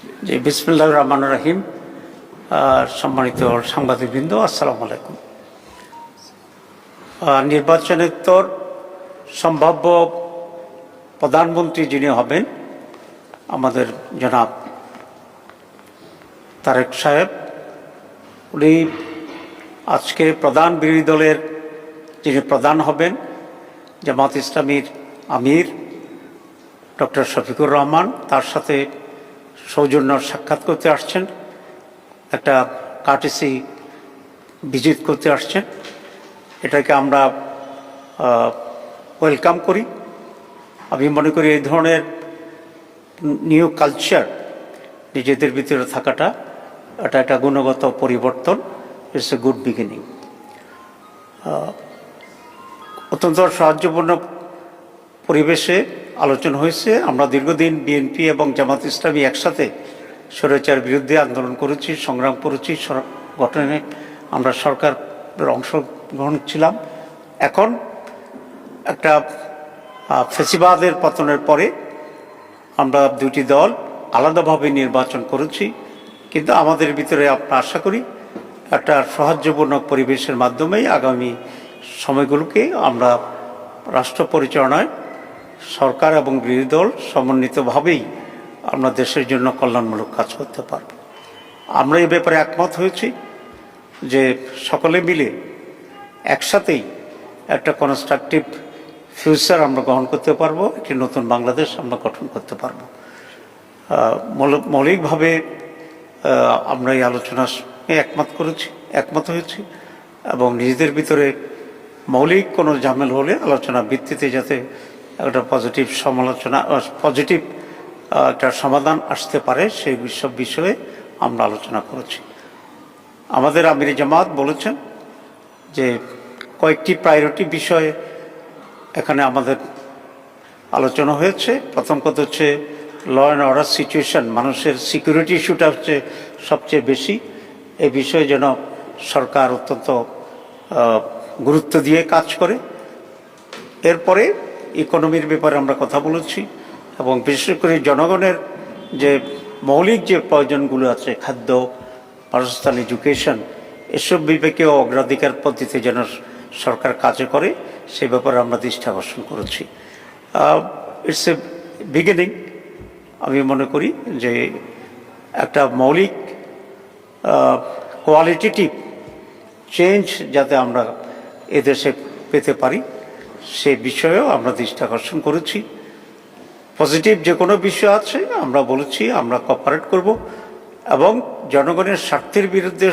জি বিসমুল্লাহ রহমান রাহিম। সম্মানিত সাংবাদিকবৃন্দ আসসালামু আলাইকুম। আহ, নির্বাচনের সম্ভাব্য প্রধানমন্ত্রী যিনি হবেন আমাদের জনাব তারেক সাহেব উনি আজকে প্রধান বিরোধী দলের যিনি প্রধান হবেন জামাত ইসলামীর আমির ডক্টর শফিকুর রহমান তার সাথে সৌজন্য সাক্ষাৎ করতে আসছেন। একটা কার্টিসি ভিজিট করতে আসছেন। এটাকে আমরা ওয়েলকাম করি। আমি মনে করি এই ধরনের নিউ কালচার, নিজেদের ভিতরে থাকাটা, এটা একটা গুণগত পরিবর্তন, ইটস এ গুড বিগিনিং। অত্যন্ত সাহায্যপূর্ণ পরিবেশে আলোচনা হয়েছে। আমরা দীর্ঘদিন বিএনপি এবং জামাত ইসলামী একসাথে স্বৈরাচার বিরুদ্ধে আন্দোলন করেছি, সংগ্রাম করেছি গঠনে আমরা সরকারের অংশগ্রহণ ছিলাম। এখন একটা ফেসিবাদের পতনের পরে আমরা দুটি দল আলাদাভাবে নির্বাচন করেছি। কিন্তু আমাদের ভিতরে আমরা আশা করি একটা সৌহার্দ্যপূর্ণ পরিবেশের মাধ্যমেই আগামী সময়গুলোকে আমরা রাষ্ট্র পরিচালনায় সরকার এবং বিরোধী দল সমন্বিতভাবেই আমরা দেশের জন্য কল্যাণমূলক কাজ করতে পারব। আমরা এ ব্যাপারে একমত হয়েছি যে সকলে মিলে একসাথেই একটা কনস্ট্রাকটিভ ফিউচার আমরা গ্রহণ করতে পারব, একটি নতুন বাংলাদেশ আমরা গঠন করতে পারব। মৌলিকভাবে আমরা এই আলোচনা একমত করেছি, একমত হয়েছি এবং নিজেদের ভিতরে মৌলিক কোনো ঝামেল হলে আলোচনা ভিত্তিতে যাতে একটা পজিটিভ সমালোচনা পজিটিভ একটা সমাধান আসতে পারে সেই সব বিষয়ে আমরা আলোচনা করেছি। আমাদের আমির জামাত বলেছেন যে কয়েকটি প্রায়োরিটি বিষয়ে এখানে আমাদের আলোচনা হয়েছে। প্রথম কথা হচ্ছে ল অ্যান্ড অর্ডার সিচুয়েশন মানুষের সিকিউরিটি ইস্যুটা হচ্ছে সবচেয়ে বেশি। এই বিষয়ে যেন সরকার অত্যন্ত গুরুত্ব দিয়ে কাজ করে। এরপরে ইকোনমির ব্যাপারে আমরা কথা বলেছি এবং বিশেষ করে জনগণের যে মৌলিক যে প্রয়োজনগুলো আছে, খাদ্য, বাসস্থান এডুকেশন এসব বিবেকেও অগ্রাধিকার পদ্ধতিতে যেন সরকার কাজে করে, সে ব্যাপারে আমরা দৃষ্টি আকর্ষণ করেছি। ইটস এ বিগিনিং আমি মনে করি যে একটা মৌলিক কোয়ালিটেটিভ চেঞ্জ যাতে আমরা এদেশে পেতে পারি। সে বিষয়েও আমরা দৃষ্টি আকর্ষণ করেছি। পজিটিভ যে কোনো বিষয় আছে, আমরা বলেছি, আমরা কপারেট করব এবং জনগণের স্বার্থের বিরুদ্ধে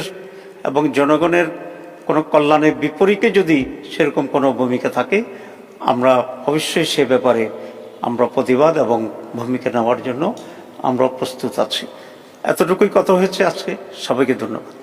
এবং জনগণের কোনো কল্যাণের বিপরীতে যদি সেরকম কোনো ভূমিকা থাকে, আমরা অবশ্যই সে ব্যাপারে আমরা প্রতিবাদ এবং ভূমিকা নেওয়ার জন্য আমরা প্রস্তুত আছি। এতটুকুই কথা হয়েছে আজকে। সবাইকে ধন্যবাদ।